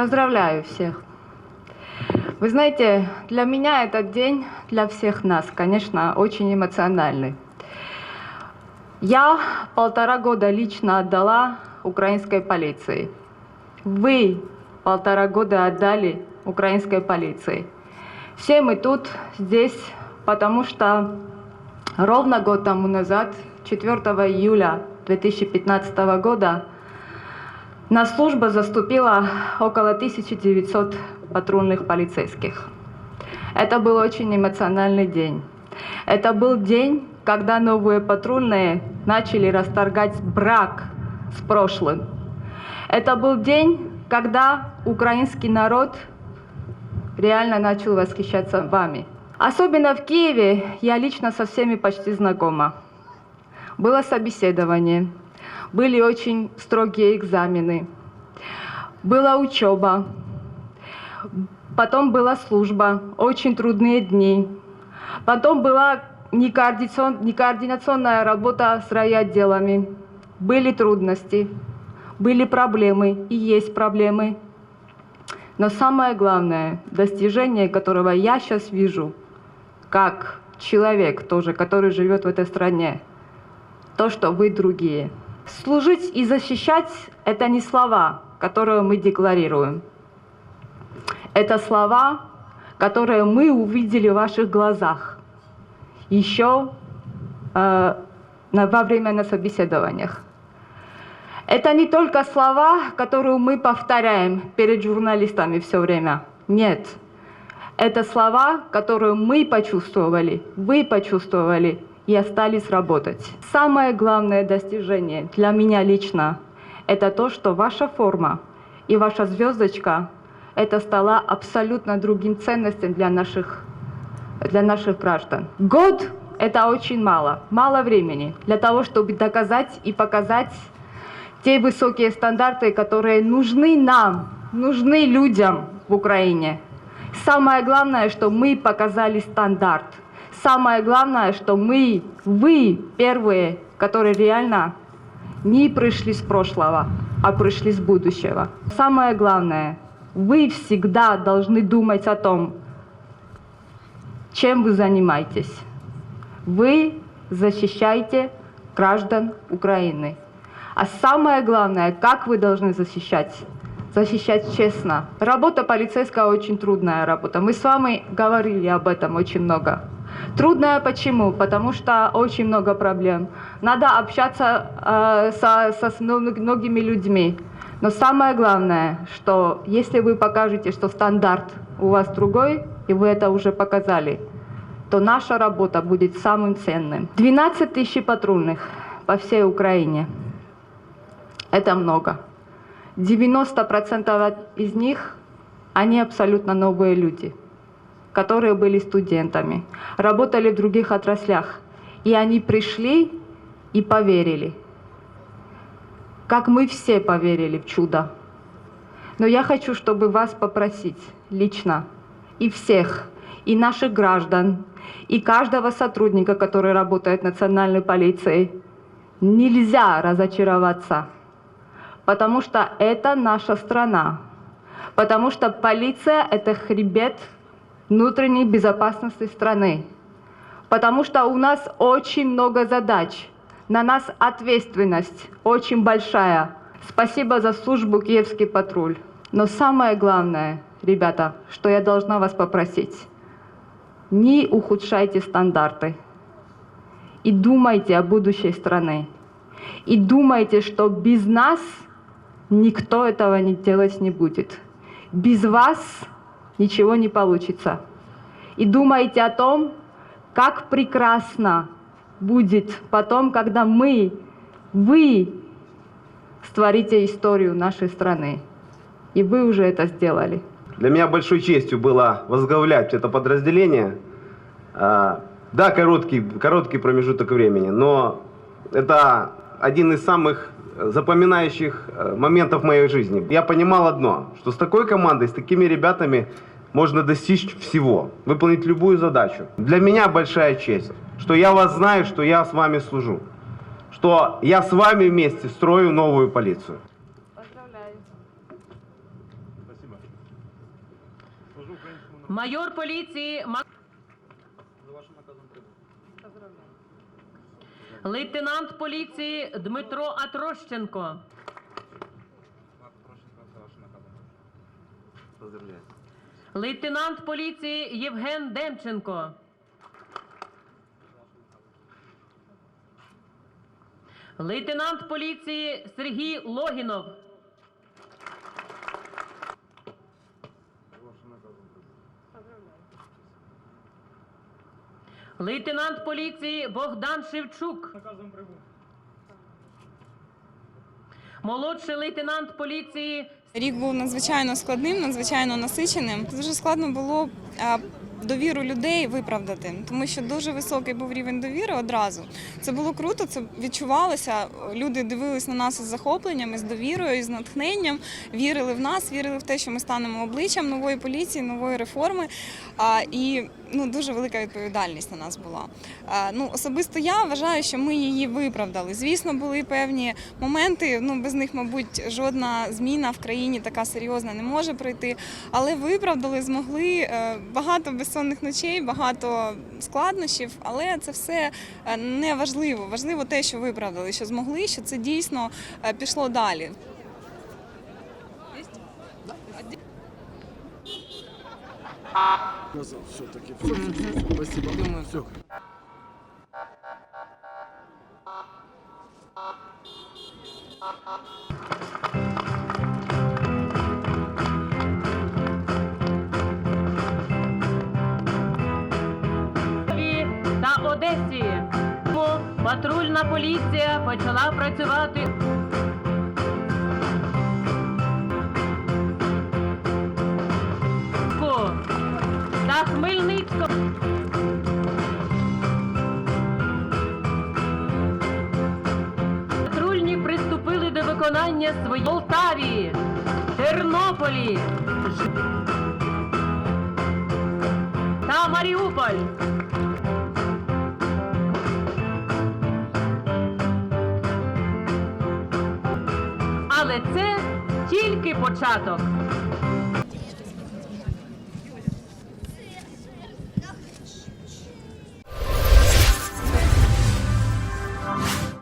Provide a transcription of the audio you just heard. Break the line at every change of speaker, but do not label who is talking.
Поздравляю всех. Вы знаете, для меня этот день, для всех нас, конечно, очень эмоциональный. Я полтора года лично отдала украинской полиции. Вы полтора года отдали украинской полиции. Все мы тут, здесь, потому что ровно год тому назад, 4 июля 2015 года, на службу заступило около 1900 патрульных полицейских. Это был очень эмоциональный день. Это был день, когда новые патрульные начали расторгать брак с прошлым. Это был день, когда украинский народ реально начал восхищаться вами. Особенно в Киеве я лично со всеми почти знакома. Было собеседование, были очень строгие экзамены, была учеба, потом была служба, очень трудные дни, потом была некоординационная работа с райотделами, были трудности, были проблемы. И есть проблемы. Но самое главное, достижение, которого я сейчас вижу, как человек тоже, который живет в этой стране, то, что вы другие. Служить и защищать – это не слова, которые мы декларируем. Это слова, которые мы увидели в ваших глазах еще э, во время на собеседованиях. Это не только слова, которые мы повторяем перед журналистами все время. Нет. Это слова, которые мы почувствовали, вы почувствовали и остались работать. Самое главное достижение для меня лично – это то, что ваша форма и ваша звездочка – это стало абсолютно другим ценностям для наших, для наших граждан. Год – это очень мало, мало времени для того, чтобы доказать и показать те высокие стандарты, которые нужны нам, нужны людям в Украине. Самое главное, что мы показали стандарт. Самое главное, что мы, вы первые, которые реально не пришли с прошлого, а пришли с будущего. Самое главное, вы всегда должны думать о том, чем вы занимаетесь. Вы защищаете граждан Украины. А самое главное, как вы должны защищать? Защищать честно. Работа полицейская очень трудная работа. Мы с вами говорили об этом очень много. Трудная почему? Потому что очень много проблем. Надо общаться э, со, со многими людьми. Но самое главное, что если вы покажете, что стандарт у вас другой, и вы это уже показали, то наша работа будет самым ценным. 12 тысяч патрульных по всей Украине. Это много. 90% из них, они абсолютно новые люди, которые были студентами, работали в других отраслях. И они пришли и поверили. Как мы все поверили в чудо. Но я хочу, чтобы вас попросить лично и всех, и наших граждан, и каждого сотрудника, который работает в национальной полиции, нельзя разочароваться потому что это наша страна, потому что полиция – это хребет внутренней безопасности страны, потому что у нас очень много задач, на нас ответственность очень большая. Спасибо за службу «Киевский патруль». Но самое главное, ребята, что я должна вас попросить, не ухудшайте стандарты и думайте о будущей страны. И думайте, что без нас – Никто этого не делать не будет. Без вас ничего не получится. И думайте о том, как прекрасно будет потом, когда мы, вы створите историю нашей страны. И вы уже это сделали.
Для меня большой честью было возглавлять это подразделение. А, да, короткий, короткий промежуток времени, но это один из самых запоминающих э, моментов моей жизни. Я понимал одно, что с такой командой, с такими ребятами можно достичь всего, выполнить любую задачу. Для меня большая честь, что я вас знаю, что я с вами служу, что я с вами вместе строю новую полицию.
Поздравляю.
Спасибо.
Майор поліції Мак... Лейтенант поліції Дмитро Атрощенко.
Поздравляю.
Лейтенант поліції Євген Демченко. Лейтенант поліції Сергій Логінов. Лейтенант поліції Богдан Шевчук. Молодший лейтенант поліції
Рік був надзвичайно складним, надзвичайно насиченим. Дуже складно було довіру людей виправдати, тому що дуже високий був рівень довіри одразу. Це було круто, це відчувалося. Люди дивились на нас із захопленням, із довірою, із натхненням, вірили в нас, вірили в те, що ми станемо обличчям нової поліції, нової реформи. А, і ну, дуже велика відповідальність на нас була. А, ну, особисто я вважаю, що ми її виправдали. Звісно, були певні моменти. Ну без них, мабуть, жодна зміна в країні така серйозна не може пройти. Але виправдали, змогли е, багато безсонних ночей, багато складнощів. Але це все е, не важливо. Важливо те, що виправдали, що змогли, що це дійсно е, пішло далі.
Все.
Львові Одесі. Патрульна поліція почала працювати. Та Хмельницького. Патрульні приступили до виконання своїх Полтаві, Тернополі та Маріуполь. Але це тільки початок.